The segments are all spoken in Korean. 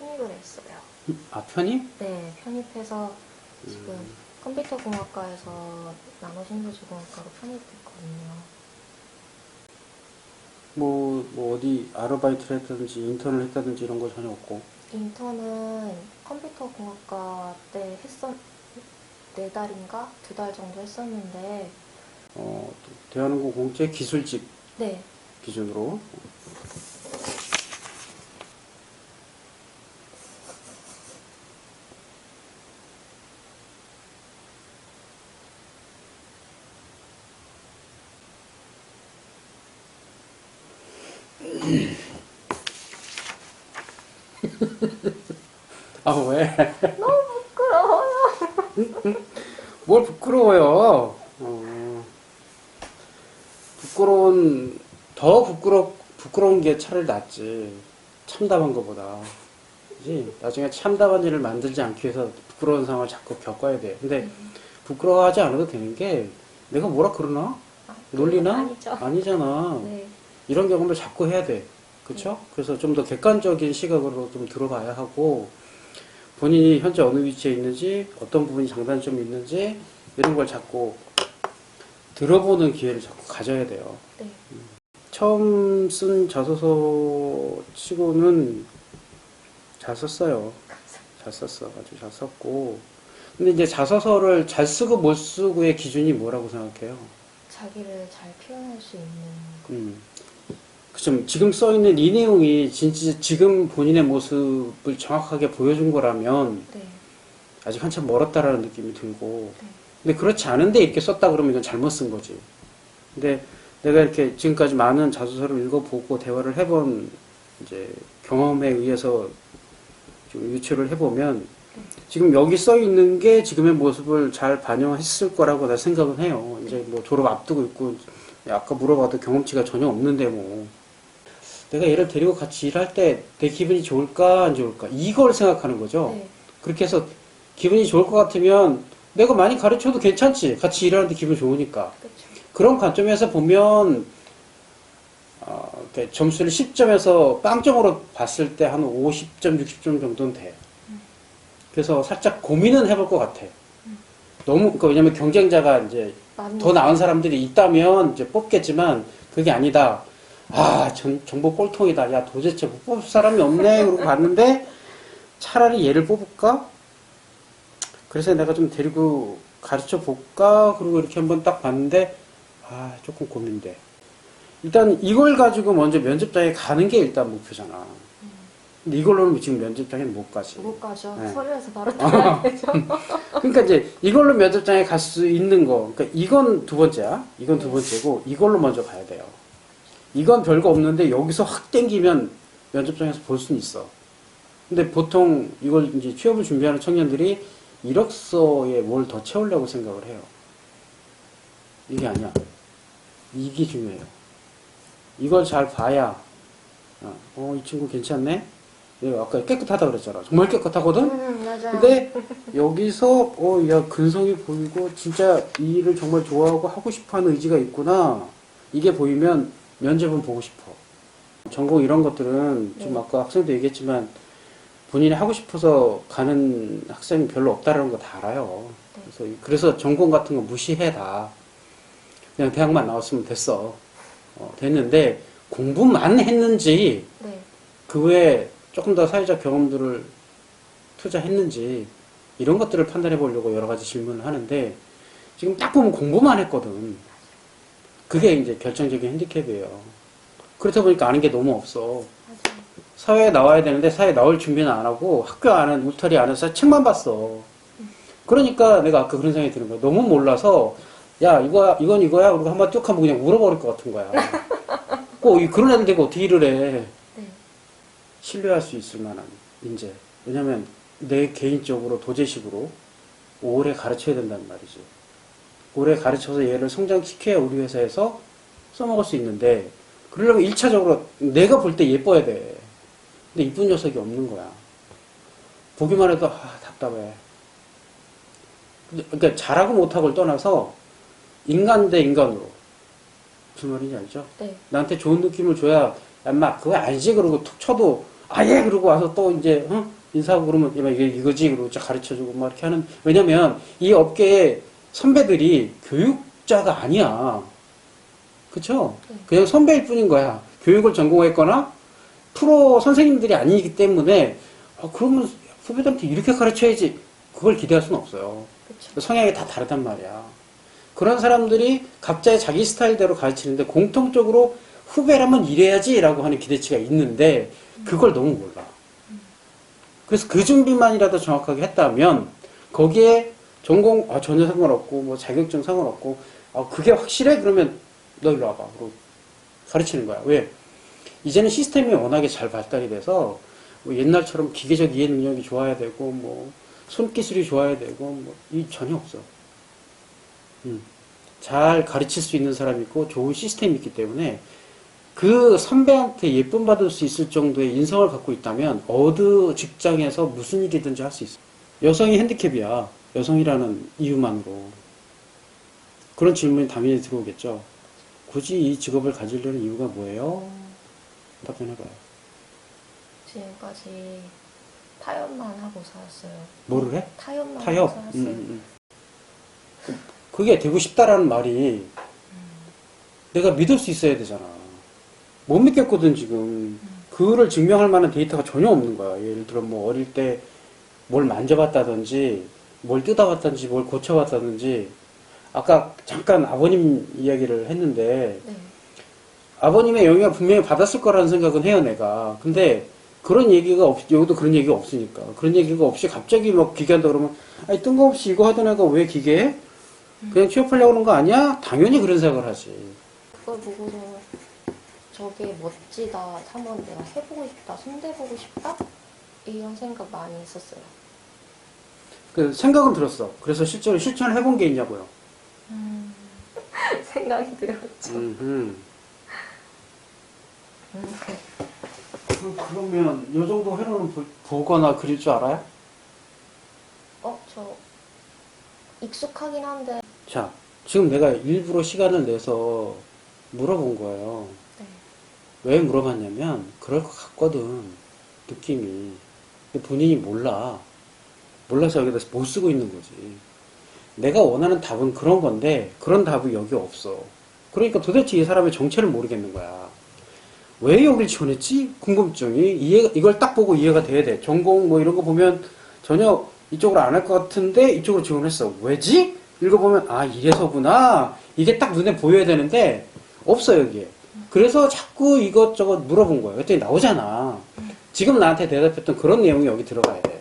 편입을 했어요. 아, 편입? 네, 편입해서 지금 음. 컴퓨터 공학과에서 나노신소지공학과로 편입했거든요. 뭐, 뭐 어디 아르바이트를 했다든지 인턴을 했다든지 이런 거 전혀 없고. 인턴은 컴퓨터 공학과 때 했었 네 달인가 두 달 정도 했었는데 어, 또 대한항공 공채 기술직 네 기준으로. 아, 왜? 너무 부끄러워요. 뭘 부끄러워요? 어, 부끄러운 더 부끄러 부끄러운 게 차라리 낫지. 참담한 것보다. 그지? 나중에 참담한 일을 만들지 않기 위해서 부끄러운 상황을 자꾸 겪어야 돼. 근데 부끄러워하지 않아도 되는 게 내가 뭐라 그러나? 아, 놀리나? 아니죠. 아니잖아. 네. 이런 경험을 자꾸 해야 돼. 그쵸? 그래서 좀 더 객관적인 시각으로 좀 들어봐야 하고, 본인이 현재 어느 위치에 있는지, 어떤 부분이 장단점이 있는지, 이런 걸 자꾸 들어보는 기회를 자꾸 가져야 돼요. 네. 처음 쓴 자소서 치고는 잘 썼어요. 잘 썼어. 아주 잘 썼고. 근데 이제 자소서를 잘 쓰고 못 쓰고의 기준이 뭐라고 생각해요? 자기를 잘 표현할 수 있는 음. 그좀 지금 써 있는 이 내용이 진짜 지금 본인의 모습을 정확하게 보여준 거라면 네. 아직 한참 멀었다라는 느낌이 들고 네. 근데 그렇지 않은데 이렇게 썼다 그러면 이건 잘못 쓴 거지. 근데 내가 이렇게 지금까지 많은 자소서를 읽어보고 대화를 해본 이제 경험에 의해서 좀 유추를 해보면 지금 여기 써 있는 게 지금의 모습을 잘 반영했을 거라고 나 생각은 해요. 이제 뭐 졸업 앞두고 있고 아까 물어봐도 경험치가 전혀 없는데 뭐 내가 얘를 데리고 같이 일할 때 내 기분이 좋을까 안 좋을까 이걸 생각하는 거죠. 네. 그렇게 해서 기분이 좋을 것 같으면 내가 많이 가르쳐도 괜찮지. 같이 일하는데 기분 좋으니까. 그렇죠. 그런 관점에서 보면 어, 점수를 10점에서 빵점으로 봤을 때 한 50점, 60점 정도는 돼. 그래서 살짝 고민은 해볼 것 같아. 너무 그러니까 왜냐면 경쟁자가 이제 많이 더 나은 사람들이 있다면 이제 뽑겠지만 그게 아니다. 아, 전, 정보 꼴통이다. 야, 도대체 못 뽑을 사람이 없네. 그러고 봤는데 차라리 얘를 뽑을까? 그래서 내가 좀 데리고 가르쳐 볼까? 그리고 이렇게 한번 딱 봤는데 아, 조금 고민돼. 일단 이걸 가지고 먼저 면접장에 가는 게 일단 목표잖아. 근데 이걸로는 지금 면접장에는 못 가지. 못 가죠. 네. 서류에서 바로 들어야 되죠. 그러니까 이제 이걸로 면접장에 갈 수 있는 거. 그러니까 이건 두 번째야. 이건 두 번째고 이걸로 먼저 가야 돼요. 이건 별거 없는데 여기서 확 땡기면 면접장에서 볼 수는 있어. 근데 보통 이걸 이제 취업을 준비하는 청년들이 이력서에 뭘 더 채우려고 생각을 해요. 이게 아니야. 이게 중요해요. 이걸 잘 봐야 어, 어, 이 친구 괜찮네. 내가 아까 깨끗하다 그랬잖아. 정말 깨끗하거든. 음, 맞아요. 근데 여기서 어 야 근성이 보이고 진짜 이 일을 정말 좋아하고 하고 싶어 하는 의지가 있구나 이게 보이면 면접은 보고 싶어 전공 이런 것들은 좀 네. 아까 학생도 얘기했지만 본인이 하고 싶어서 가는 학생이 별로 없다라는 거 다 알아요 네. 그래서 그래서 전공 같은 거 무시해 다 그냥 대학만 나왔으면 됐어 어, 됐는데 공부만 했는지 네. 그 외에 조금 더 사회적 경험들을 투자했는지 이런 것들을 판단해 보려고 여러 가지 질문을 하는데 지금 딱 보면 공부만 했거든. 그게 이제 결정적인 핸디캡이에요. 그렇다 보니까 아는 게 너무 없어. 사회에 나와야 되는데 사회에 나올 준비는 안 하고 학교 안은 울타리 안에서 책만 봤어. 그러니까 내가 아까 그런 생각이 드는 거야. 너무 몰라서 야 이거야 이건 이거야 그리고 한번 뚝 하면 그냥 울어버릴 것 같은 거야. 꼭 이- 그런 애들 되고 어떻게 일을 해. 네. 신뢰할 수 있을 만한 인재. 왜냐면 내 개인적으로 도제식으로 오래 가르쳐야 된다는 말이지. 오래 가르쳐서 얘를 성장시켜야 우리 회사에서 써먹을 수 있는데 그러려면 1차적으로 내가 볼 때 예뻐야 돼. 근데 이쁜 녀석이 없는 거야. 보기만 해도 아, 답답해. 그러니까 잘하고 못하고를 떠나서 인간 대 인간으로 무슨 말인지 알죠? 네. 나한테 좋은 느낌을 줘야 엄마 그거 알지 그러고 툭 쳐도 아예 그러고 와서 또 이제 어? 인사하고 그러면 이게 이거지 그러고 쫙 가르쳐주고 막 이렇게 하는 왜냐면 이 업계의 선배들이 교육자가 아니야 그쵸? 네. 그냥 선배일 뿐인 거야 교육을 전공했거나 프로 선생님들이 아니기 때문에 아, 그러면 후배들한테 이렇게 가르쳐야지 그걸 기대할 수는 없어요 그쵸. 성향이 다 다르단 말이야. 그런 사람들이 각자의 자기 스타일대로 가르치는데 공통적으로 후배라면 이래야지라고 하는 기대치가 있는데 그걸 너무 몰라. 그래서 그 준비만이라도 정확하게 했다면 거기에 전공 아, 전혀 상관없고 뭐 자격증 상관없고 아, 그게 확실해 그러면 너 일로 와봐. 그리고 가르치는 거야. 왜? 이제는 시스템이 워낙에 잘 발달이 돼서 뭐 옛날처럼 기계적 이해 능력이 좋아야 되고 뭐 손기술이 좋아야 되고 뭐 이 전혀 없어. 음. 잘 가르칠 수 있는 사람이 있고 좋은 시스템이 있기 때문에 그 선배한테 예쁨 받을 수 있을 정도의 인성을 갖고 있다면 어느 직장에서 무슨 일이든지 할 수 있어. 여성이 핸디캡이야. 여성이라는 이유만으로. 그런 질문이 당연히 들어오겠죠. 굳이 이 직업을 가지려는 이유가 뭐예요? 답변해봐요. 지금까지 타협만 하고 살았어요. 뭐를 해? 타협만 타협. 하고 음, 살았어요. 음, 음. 그게 되고 싶다라는 말이 내가 믿을 수 있어야 되잖아. 못 믿겠거든 지금. 그를 증명할 만한 데이터가 전혀 없는 거야. 예를 들어 뭐 어릴 때 뭘 만져봤다든지 뭘 뜯어봤다든지 뭘 고쳐봤다든지 아까 잠깐 아버님 이야기를 했는데 네. 아버님의 영향을 분명히 받았을 거라는 생각은 해요, 내가. 근데 그런 얘기가 없, 여기도 그런 얘기가 없으니까. 그런 얘기가 없이 갑자기 막 기계한다 그러면, 아니, 뜬금없이 이거 하던 애가 왜 기계해? 그냥 취업하려고 하는 거 아니야? 당연히 그런 생각을 하지. 그걸 보고서 저게 멋지다. 한번 내가 해보고 싶다. 손대보고 싶다. 이런 생각 많이 했었어요. 그 생각은 들었어. 그래서 실제로 실천을 해본 게 있냐고요. 생각이 들었죠. 음흠. 음. 그, 그러면 요 정도 회로는 보- 보거나 그릴 줄 알아요? 어, 저 익숙하긴 한데. 자, 지금 내가 일부러 시간을 내서 물어본 거예요. 네. 왜 물어봤냐면 그럴 것 같거든 느낌이 근데 본인이 몰라 몰라서 여기다 못 쓰고 있는 거지. 내가 원하는 답은 그런 건데 그런 답이 여기 없어. 그러니까 도대체 이 사람의 정체를 모르겠는 거야. 왜 여길 지원했지? 궁금증이 이해 이걸 딱 보고 이해가 돼야 돼. 전공 뭐 이런 거 보면 전혀 이쪽으로 안 할 것 같은데 이쪽으로 지원했어. 왜지? 읽어보면 아 이래서구나. 이게 딱 눈에 보여야 되는데 없어 여기에. 그래서 자꾸 이것저것 물어본 거예요. 그랬더니 나오잖아. 지금 나한테 대답했던 그런 내용이 여기 들어가야 돼요.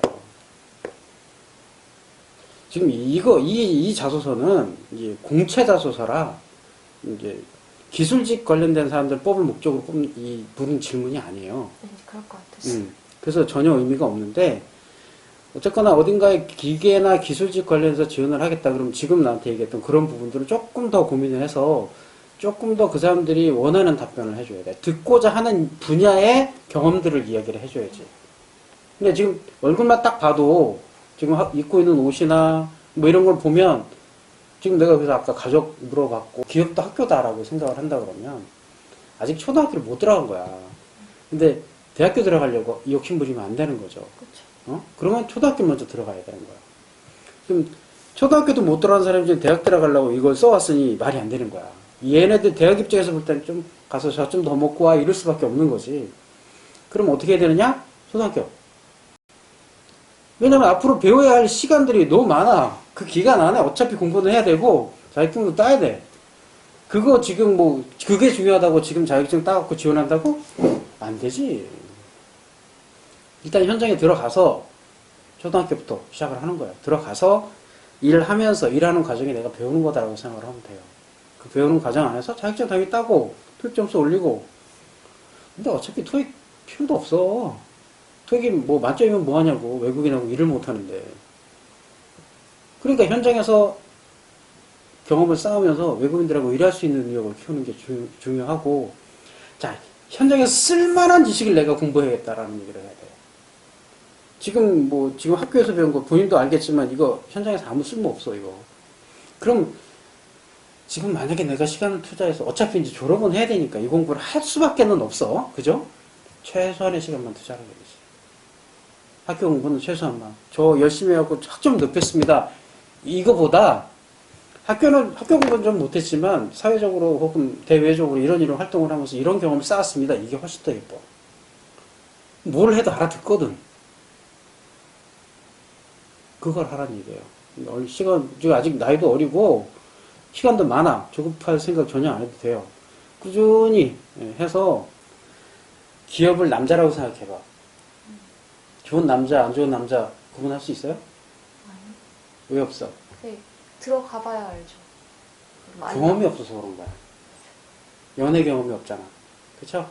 지금 이거, 이, 이 자소서는 이제 공채 자소서라, 이제 기술직 관련된 사람들 뽑을 목적으로 뽑는 이 부른 질문이 아니에요. 왠지 그럴 것 같았어요. 음, 그래서 전혀 의미가 없는데, 어쨌거나 어딘가에 기계나 기술직 관련해서 지원을 하겠다 그러면 지금 나한테 얘기했던 그런 부분들을 조금 더 고민을 해서 조금 더 그 사람들이 원하는 답변을 해줘야 돼. 듣고자 하는 분야의 경험들을 이야기를 해줘야지. 근데 지금 얼굴만 딱 봐도 지금 하- 입고 있는 옷이나 뭐 이런 걸 보면 지금 내가 그래서 아까 가족 물어봤고 기업도 학교다라고 생각을 한다 그러면 아직 초등학교를 못 들어간 거야. 근데 대학교 들어가려고 이 욕심 부리면 안 되는 거죠. 그렇죠. 어? 그러면 초등학교 먼저 들어가야 되는 거야. 그럼 초등학교도 못 들어간 사람이 지금 대학 들어가려고 이걸 써왔으니 말이 안 되는 거야. 얘네들 대학 입장에서 볼 때는 좀 가서 저 좀 더 먹고 와 이럴 수밖에 없는 거지. 그럼 어떻게 해야 되느냐? 초등학교. 왜냐면 앞으로 배워야 할 시간들이 너무 많아. 그 기간 안에 어차피 공부는 해야 되고 자격증도 따야 돼. 그거 지금 뭐 그게 중요하다고 지금 자격증 따갖고 지원한다고? 안 되지. 일단 현장에 들어가서 초등학교부터 시작을 하는 거야. 들어가서 일을 하면서 일하는 과정이 내가 배우는 거다라고 생각을 하면 돼요. 그 배우는 과정 안에서 자격증 당연히 따고 토익 점수 올리고 근데 어차피 토익 필요도 없어. 토익이 뭐 만점이면 뭐 하냐고 외국인하고 일을 못 하는데. 그러니까 현장에서 경험을 쌓으면서 외국인들하고 일할 수 있는 능력을 키우는 게 주, 중요하고 자 현장에서 쓸만한 지식을 내가 공부해야겠다라는 얘기를 해야 돼요. 지금 뭐 지금 학교에서 배운 거 본인도 알겠지만 이거 현장에서 아무 쓸모 없어 이거. 그럼 지금 만약에 내가 시간을 투자해서 어차피 이제 졸업은 해야 되니까 이 공부를 할 수밖에는 없어. 그죠? 최소한의 시간만 투자를 해야지. 학교 공부는 최소한 만. 저 열심히 하고 학점 높였습니다. 이거보다 학교는 학교 공부는 좀 못했지만 사회적으로 혹은 대외적으로 이런 이런 활동을 하면서 이런 경험을 쌓았습니다. 이게 훨씬 더 예뻐. 뭘 해도 알아듣거든. 그걸 하라는 얘기예요. 얼- 시간 지금 아직 나이도 어리고 시간도 많아. 조급할 생각 전혀 안 해도 돼요. 꾸준히 예, 해서 기업을 남자라고 생각해봐. 좋은 남자, 안 좋은 남자 구분할 수 있어요? 아니, 왜 없어? 네, 들어가 봐야 알죠. 많이 경험이 나- 없어서 그런 거야. 연애 경험이 없잖아. 그쵸?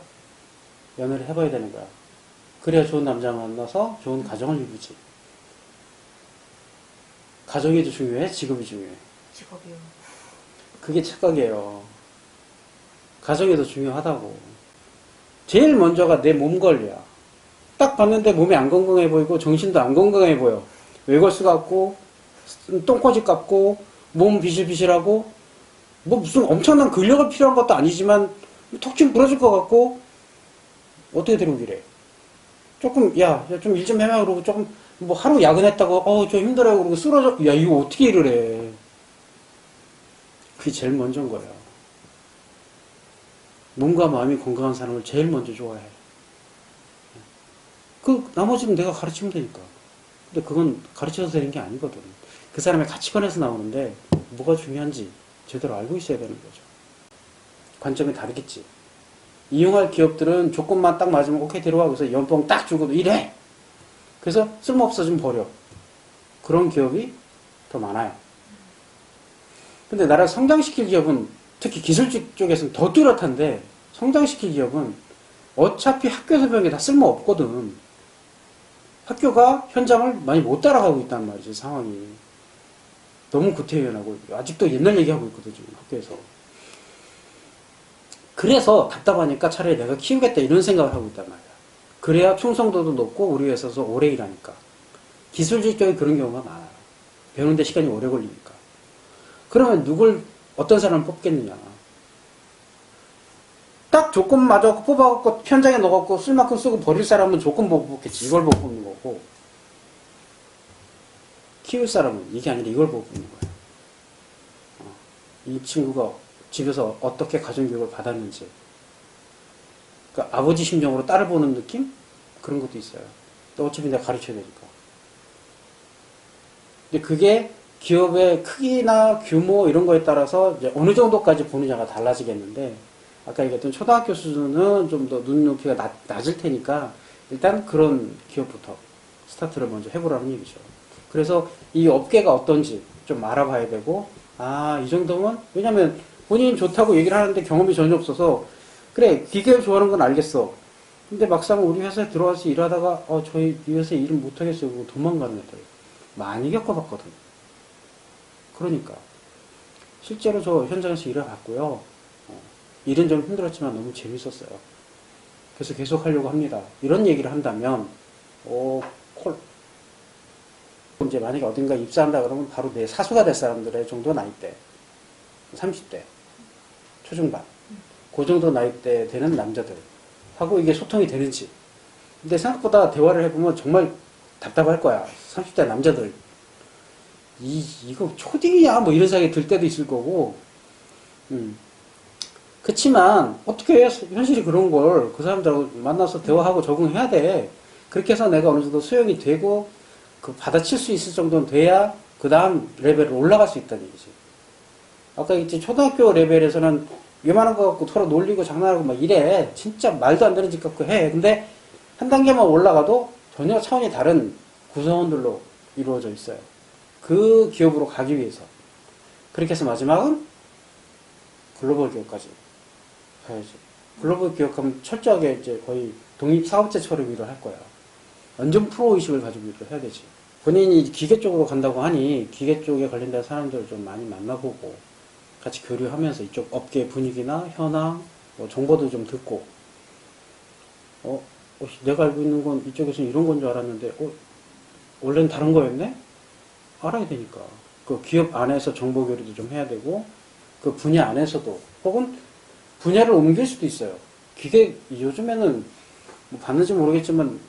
연애를 해봐야 되는 거야. 그래야 좋은 남자 만나서 좋은 가정을 이루지. 가정이 더 중요해? 직업이 중요해? 직업이요. 그게 착각이에요. 가정이 더 중요하다고. 제일 먼저가 내 몸 관리야. 딱 봤는데 몸이 안 건강해 보이고 정신도 안 건강해 보여. 외골수 같고 똥꼬집 같고 몸 비실비실하고 뭐 무슨 엄청난 근력이 필요한 것도 아니지만 턱좀 부러질 것 같고 어떻게 들어오기래? 조금 야좀 일좀 해봐 그러고 조금 뭐 하루 야근했다고 어좀 힘들어요 그러고 쓰러져 야 이거 어떻게 일을 해? 그게 제일 먼저인 거예요. 몸과 마음이 건강한 사람을 제일 먼저 좋아해. 그 나머지는 내가 가르치면 되니까. 근데 그건 가르쳐서 되는 게 아니거든. 그 사람의 가치관에서 나오는데 뭐가 중요한지 제대로 알고 있어야 되는 거죠. 관점이 다르겠지. 이용할 기업들은 조건만 딱 맞으면 오케이 들어와 그래서 연봉 딱 주고 일해. 그래서 쓸모없어지면 버려. 그런 기업이 더 많아요. 근데 나를 성장시킬 기업은 특히 기술직 쪽에서는 더 뚜렷한데 성장시킬 기업은 어차피 배운 게 다 쓸모없거든. 학교가 현장을 많이 못 따라가고 있단 말이지, 상황이. 너무 구태연하고 아직도 옛날 얘기하고 있거든, 지금 학교에서. 그래서 답답하니까 차라리 내가 키우겠다 이런 생각을 하고 있단 말이야. 그래야 충성도도 높고 우리 회사에서 오래 일하니까. 기술직 쪽에 그런 경우가 많아요. 배우는데 시간이 오래 걸리니까. 그러면 누굴 어떤 사람을 뽑겠느냐. 딱 조건 맞아 뽑아갖고 현장에 넣어갖고 쓸 만큼 쓰고 버릴 사람은 조건 보고 뽑겠지. 이걸 보고 뽑는 거고. 키울 사람은 이게 아니라 이걸 보고 뽑는 거야. 어, 이 친구가 집에서 어떻게 가정교육을 받았는지. 그러니까 아버지 심정으로 딸을 보는 느낌? 그런 것도 있어요. 또 어차피 내가 가르쳐야 되니까. 근데 그게 기업의 크기나 규모 이런 거에 따라서 어느 정도까지 보느냐가 달라지겠는데 아까 얘기했던 초등학교 수준은 좀 더 눈높이가 낮, 낮을 테니까 일단 그런 기업부터 스타트를 먼저 해보라는 얘기죠. 그래서 이 업계가 어떤지 좀 알아봐야 되고 아 이 정도면 왜냐면 본인 좋다고 얘기를 하는데 경험이 전혀 없어서 그래 기계를 좋아하는 건 알겠어. 근데 막상 우리 회사에 들어와서 일하다가 어 저희 이 회사에 일을 못하겠어요. 도망가는 애들 많이 겪어봤거든. 그러니까 실제로 저 현장에서 일을 봤고요. 어, 일은 좀 힘들었지만 너무 재밌었어요. 그래서 계속 하려고 합니다. 이런 얘기를 한다면 오 콜. 이제 만약에 어딘가 입사한다 그러면 바로 내 사수가 될 사람들의 정도 나이대 30대 초중반 그 정도 나이대 되는 남자들 하고 이게 소통이 되는지 근데 생각보다 대화를 해보면 정말 답답할 거야 30대 남자들 이, 이거 초딩이야? 뭐 이런 생각이 들 때도 있을 거고, 음. 그치만, 어떻게 해? 현실이 그런 걸 그 사람들하고 만나서 대화하고 적응해야 돼. 그렇게 해서 내가 어느 정도 수용이 되고, 그 받아칠 수 있을 정도는 돼야 그 다음 레벨로 올라갈 수 있다는 얘기지. 아까 있지, 초등학교 레벨에서는 요만한 거 갖고 서로 놀리고 장난하고 막 이래. 진짜 말도 안 되는 짓 갖고 해. 근데 한 단계만 올라가도 전혀 차원이 다른 구성원들로 이루어져 있어요. 그 기업으로 가기 위해서. 그렇게 해서 마지막은 글로벌 기업까지 가야지. 글로벌 기업하면 철저하게 이제 거의 독립 사업체처럼 일을 할 거야. 완전 프로 의식을 가지고 일을 해야 되지. 본인이 기계 쪽으로 간다고 하니 기계 쪽에 관련된 사람들을 좀 많이 만나보고 같이 교류하면서 이쪽 업계 분위기나 현황, 뭐 정보도 좀 듣고 어, 어, 씨, 내가 알고 있는 건 이쪽에서는 이런 건 줄 알았는데 어, 원래는 다른 거였네? 알아야 되니까. 그 기업 안에서 정보 교류도 좀 해야 되고, 그 분야 안에서도, 혹은 분야를 옮길 수도 있어요. 기계, 요즘에는 뭐 봤는지 모르겠지만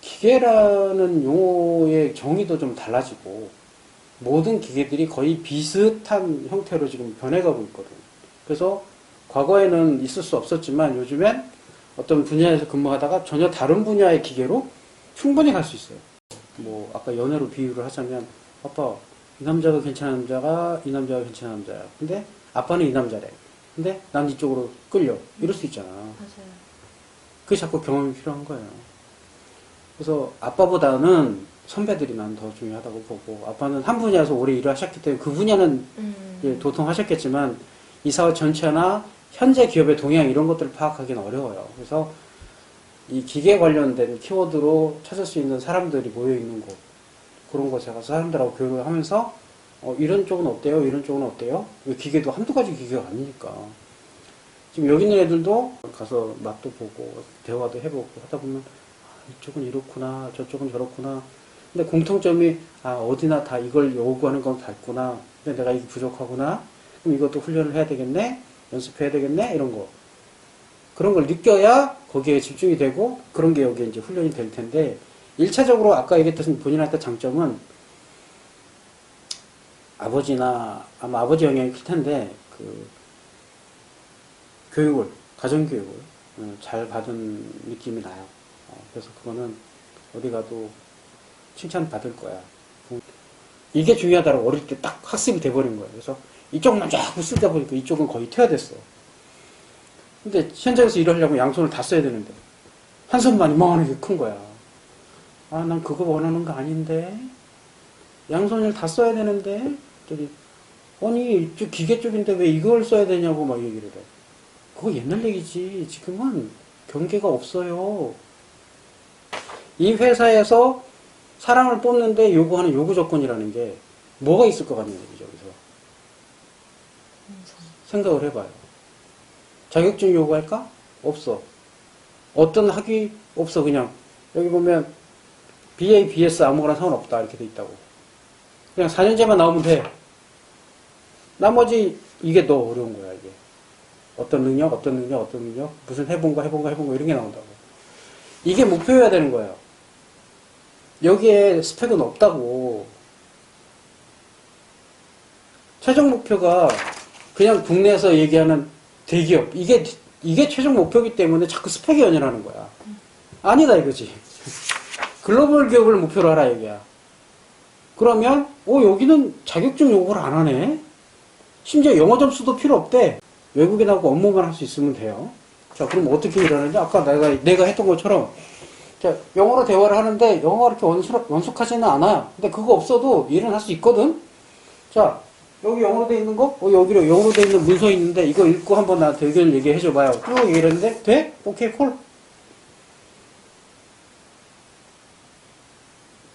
기계라는 용어의 정의도 좀 달라지고 모든 기계들이 거의 비슷한 형태로 지금 변해가고 있거든. 그래서 과거에는 있을 수 없었지만 요즘엔 어떤 분야에서 근무하다가 전혀 다른 분야의 기계로 충분히 갈 수 있어요. 뭐 아까 연애로 비유를 하자면 아빠 이 남자가 괜찮은 남자가 이 남자가 괜찮은 남자야. 근데 아빠는 이 남자래. 근데 난 이쪽으로 끌려. 이럴 수 있잖아. 맞아요. 그게 자꾸 경험이 필요한 거예요. 그래서 아빠보다는 선배들이 난 더 중요하다고 보고 아빠는 한 분야에서 오래 일을 하셨기 때문에 그 분야는 음. 예, 도통하셨겠지만 이 사회 전체나 현재 기업의 동향 이런 것들을 파악하기는 어려워요. 그래서 이 기계 관련된 키워드로 찾을 수 있는 사람들이 모여 있는 곳 그런 곳에 가서 사람들하고 교류를 하면서 어, 이런 쪽은 어때요? 이런 쪽은 어때요? 왜 기계도 한두 가지 기계가 아니니까. 지금 여기 있는 애들도 가서 맛도 보고 대화도 해보고 하다 보면 아, 이쪽은 이렇구나 저쪽은 저렇구나. 근데 공통점이 아 어디나 다 이걸 요구하는 건 같구나. 근데 내가 이게 부족하구나. 그럼 이것도 훈련을 해야 되겠네? 연습해야 되겠네? 이런 거. 그런 걸 느껴야 거기에 집중이 되고 그런 게 여기에 이제 훈련이 될 텐데 일차적으로 아까 얘기했던 본인한테 장점은 아버지나 아마 아버지 영향이 클 텐데 그 교육을 가정 교육을 어, 잘 받은 느낌이 나요. 어, 그래서 그거는 어디 가도 칭찬 받을 거야. 이게 중요하다고 어릴 때 딱 학습이 돼버린 거예요. 그래서 이쪽만 자꾸 쓰다 보니까 이쪽은 거의 퇴화됐어. 근데 현장에서 일하려면 양손을 다 써야 되는데 한 손만 이만하게 큰 거야. 아, 난 그거 원하는 거 아닌데 양손을 다 써야 되는데 저기 아니 저 기계 쪽인데 왜 이걸 써야 되냐고 막 얘기를 해. 그거 옛날 얘기지. 지금은 경계가 없어요. 이 회사에서 사람을 뽑는데 요구하는 요구 조건이라는 게 뭐가 있을 것 같냐 얘기죠. 여기서. 생각을 해봐요. 자격증 요구할까? 없어. 어떤 학위? 없어. 그냥 여기 보면 BA, BS 아무거나 상관없다 이렇게 돼 있다고. 그냥 4년제만 나오면 돼. 나머지 이게 더 어려운 거야 이게. 어떤 능력, 어떤 능력, 어떤 능력, 무슨 해본 거, 해본 거, 해본 거 이런 게 나온다고. 이게 목표여야 되는 거예요. 여기에 스펙은 없다고. 최종 목표가 그냥 국내에서 얘기하는 대기업 이게 이게 최종 목표이기 때문에 자꾸 스펙이 연연하는 거야. 아니다 이거지. 글로벌 기업을 목표로 하라 얘기야. 그러면 어 여기는 자격증 요구를 안 하네. 심지어 영어 점수도 필요 없대. 외국에 나고 업무만 할 수 있으면 돼요. 자 그럼 어떻게 일하는지 아까 내가 내가 했던 것처럼 자 영어로 대화를 하는데 영어가 그렇게 원숙, 원숙하지는 않아. 근데 그거 없어도 일은 할 수 있거든. 자 여기 영어로 돼 있는 거? 어, 여기로 영어로 돼 있는 문서 있는데 이거 읽고 한번 나한테 의견을 얘기해 줘봐요. 쭉 했는데 돼? 오케이 콜.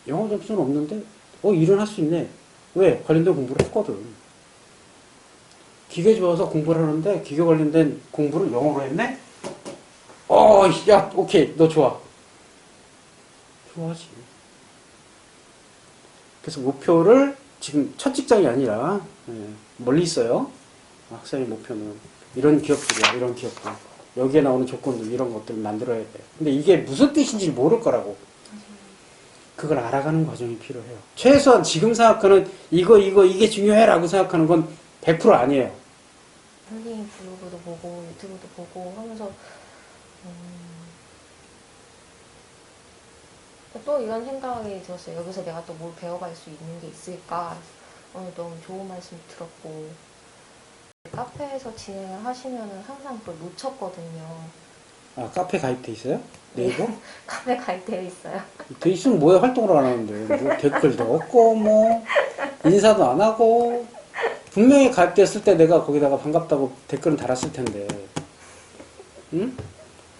영어 점수는 없는데 어 일은 할 수 있네. 왜? 관련된 공부를 했거든. 기계 좋아서 공부를 하는데 기계 관련된 공부를 영어로 했네? 어, 야, 오케이, 너 좋아. 좋아하지. 그래서 목표를 지금 첫 직장이 아니라 예, 멀리 있어요. 학생의 목표는 이런 기업들이야, 이런 기업들. 여기에 나오는 조건들 이런 것들을 만들어야 돼. 근데 이게 무슨 뜻인지 모를 거라고. 그걸 알아가는 과정이 필요해요. 최소한 지금 생각하는 이거 이거 이게 중요해라고 생각하는 건 100% 아니에요. 선생님 블로그도 보고 유튜브도 보고 하면서 음, 또 이런 생각이 들었어요. 여기서 내가 또 뭘 배워갈 수 있는 게 있을까? 오늘 너무 좋은 말씀 들었고 카페에서 진행을 하시면은 항상 그걸 놓쳤거든요. 아 카페 가입돼 있어요? 네이버? 카페 갈때 있어요. 돼 있으면 뭐에 활동을 안 하는데 뭐 댓글도 없고 뭐 인사도 안 하고 분명히 가입됐을 때 내가 거기다가 반갑다고 댓글은 달았을 텐데 응?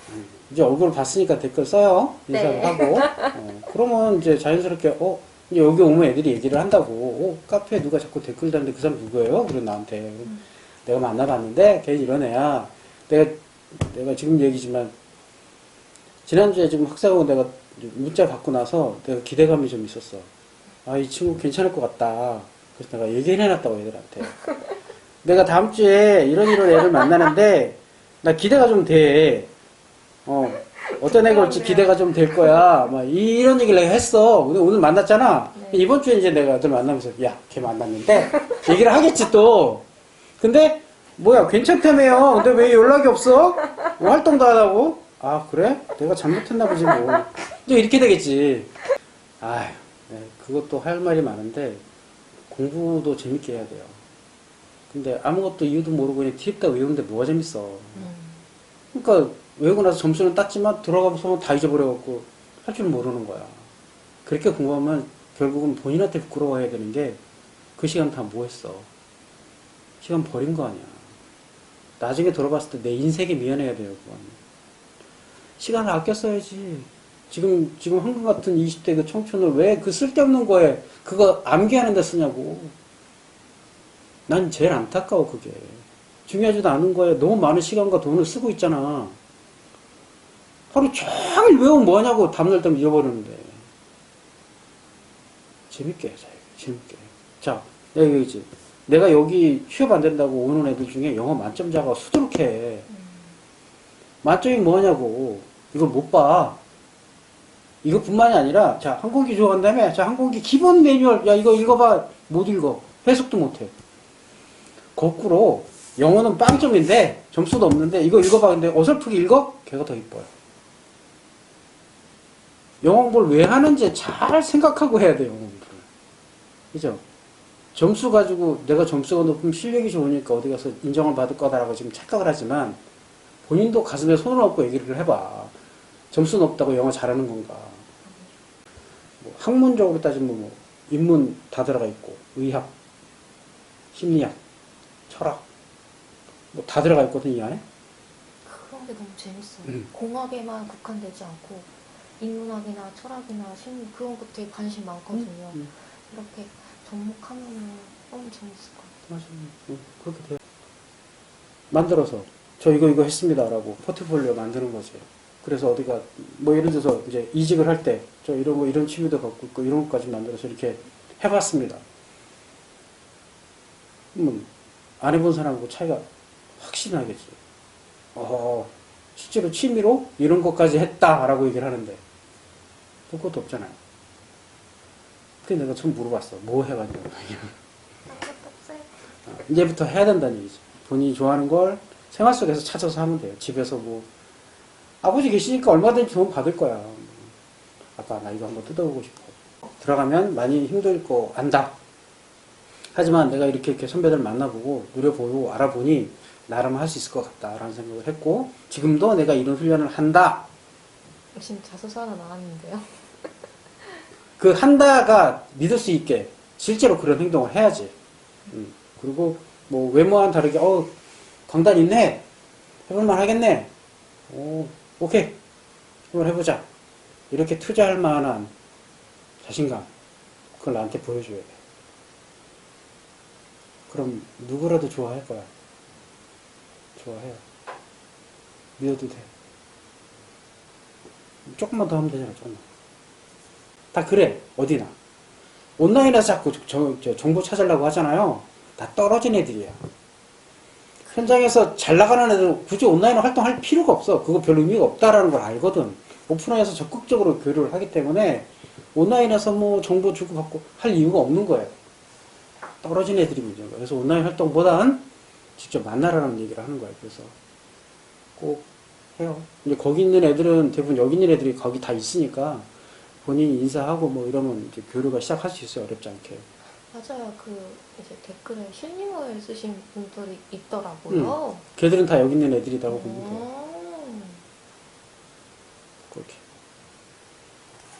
음, 이제 얼굴 봤으니까 댓글 써요 인사도 네. 하고 어, 그러면 이제 자연스럽게 어 이제 여기 오면 애들이 얘기를 한다고 어, 카페에 누가 자꾸 댓글 다는데 그 사람 누구예요? 그래 나한테 그럼 내가 만나봤는데 걔 이런 애야 내가 내가 지금 얘기지만 지난주에 지금 학생하고 내가 문자 받고 나서 내가 기대감이 좀 있었어. 아, 이 친구 괜찮을 것 같다. 그래서 내가 얘기를 해놨다고 애들한테. 내가 다음 주에 이런 이런 애를 만나는데, 나 기대가 좀 돼. 어. 어떤 애가 올지 기대가 좀 될 거야. 막 이 런 얘기를 내가 했어. 오늘, 오늘 만났잖아. 네. 이번 주에 이제 내가 아들 만나면서 야, 걔 만났는데 얘기를 하겠지 또. 근데 뭐야 괜찮다며요. 근데 왜 연락이 없어? 뭐 활동도 안 하고? 아 그래? 내가 잘못했나 보지 뭐. 이제 이렇게 되겠지. 아휴, 네, 그것도 할 말이 많은데 공부도 재밌게 해야 돼요. 근데 아무것도 이유도 모르고 그냥 뒤집다 외우는데 뭐가 재밌어. 음. 그러니까 외우고 나서 점수는 땄지만 들어가서 다 잊어버려갖고 할 줄 모르는 거야. 그렇게 공부하면 결국은 본인한테 부끄러워해야 되는 게 그 시간 다 뭐 했어. 시간 버린 거 아니야. 나중에 돌아봤을 때 내 인생에 미안해야 돼요, 그건. 시간을 아껴 써야지. 지금, 지금 한국 같은 20대 그 청춘을 왜 그 쓸데없는 거에 그거 암기하는 데 쓰냐고. 난 제일 안타까워, 그게. 중요하지도 않은 거에 너무 많은 시간과 돈을 쓰고 있잖아. 하루 종일 외우면 뭐하냐고 다음날 되면 잊어버리는데. 재밌게 이거. 재밌게. 자, 내가 얘기했지. 내가 여기 취업 안 된다고 오는 애들 중에 영어 만점자가 수두룩해. 만점이 뭐하냐고. 이걸 못 봐. 이것뿐만이 아니라, 자, 항공기 좋아한다며? 자, 항공기 기본 매뉴얼, 야, 이거 읽어봐. 못 읽어. 해석도 못 해. 거꾸로, 영어는 빵점인데, 점수도 없는데, 이거 읽어봐. 근데 어설프게 읽어? 걔가 더 이뻐요. 영어 공부를 왜 하는지 잘 생각하고 해야 돼요, 영어 공부를. 그죠? 점수 가지고 내가 점수가 높으면 실력이 좋으니까 어디 가서 인정을 받을 거다라고 지금 착각을 하지만, 본인도 가슴에 손을 얹고 얘기를 해봐. 점수 높다고 영어 잘하는 건가? 뭐 학문적으로 따지면 뭐 인문 다 들어가 있고 의학, 심리학, 철학 뭐 다 들어가 있거든 이 안에. 그런 게 너무 재밌어요. 음. 공학에만 국한되지 않고 인문학이나 철학이나 심리 그런 것들에 관심 많거든요. 음. 이렇게 접목하면은 너무 재밌을 것 같아요. 맞아요. 응, 그렇게 돼요. 만들어서 저 이거 이거 했습니다라고 포트폴리오 만드는 거지. 그래서 어디가 뭐 예를 들어서 이제 이직을 할 때 저 이런 거 이런 취미도 갖고 있고 이런 것까지 만들어서 이렇게 해봤습니다. 음, 안 해본 사람하고 차이가 확실히 나겠지. 어, 실제로 취미로 이런 것까지 했다라고 얘기를 하는데 볼 것도 없잖아요. 근데 내가 처음 물어봤어. 뭐 없어요. 어, 이제부터 해야 된다는 얘기죠. 본인이 좋아하는 걸 생활 속에서 찾아서 하면 돼요. 집에서 뭐 아버지 계시니까 얼마든지 도움 받을 거야. 아빠 나 이거 한번 뜯어보고 싶어. 들어가면 많이 힘들 거 안다. 하지만 내가 이렇게 이렇게 선배들 만나보고 누려보고 알아보니 나름 할 수 있을 것 같다라는 생각을 했고 지금도 내가 이런 훈련을 한다. 지금 자소서 하나 나왔는데요. 그 한다가 믿을 수 있게 실제로 그런 행동을 해야지. 음, 그리고 뭐 외모와는 다르게 어 강단 있네 해볼만 하겠네. 오 오케이 한번 해보자. 이렇게 투자할 만한 자신감 그걸 나한테 보여줘야 돼. 그럼 누구라도 좋아할 거야. 좋아해요. 믿어도 돼. 조금만 더 하면 되잖아, 조금만. 다 그래 어디나 온라인에서 자꾸 저- 저 정보 찾으려고 하잖아요 다 떨어진 애들이야 현장에서 잘 나가는 애들은 굳이 온라인 활동할 필요가 없어. 그거 별 의미가 없다라는 걸 알거든. 오프라인에서 적극적으로 교류를 하기 때문에 온라인에서 뭐 정보 주고받고 할 이유가 없는 거예요. 떨어진 애들이 문제인 거예요. 그래서 온라인 활동보단 직접 만나라는 얘기를 하는 거예요. 그래서 꼭 해요. 근데 거기 있는 애들은 대부분 여기 있는 애들이 거기 다 있으니까 본인이 인사하고 뭐 이러면 이제 교류가 시작할 수 있어요. 어렵지 않게. 맞아요. 그 이제 댓글에 실링을 쓰신 분들이 있더라고요. 걔들은 다 여기 있는 애들이라고 보면 돼요. 음. 그렇게.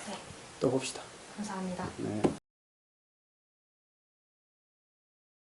네. 또 봅시다. 감사합니다. 네.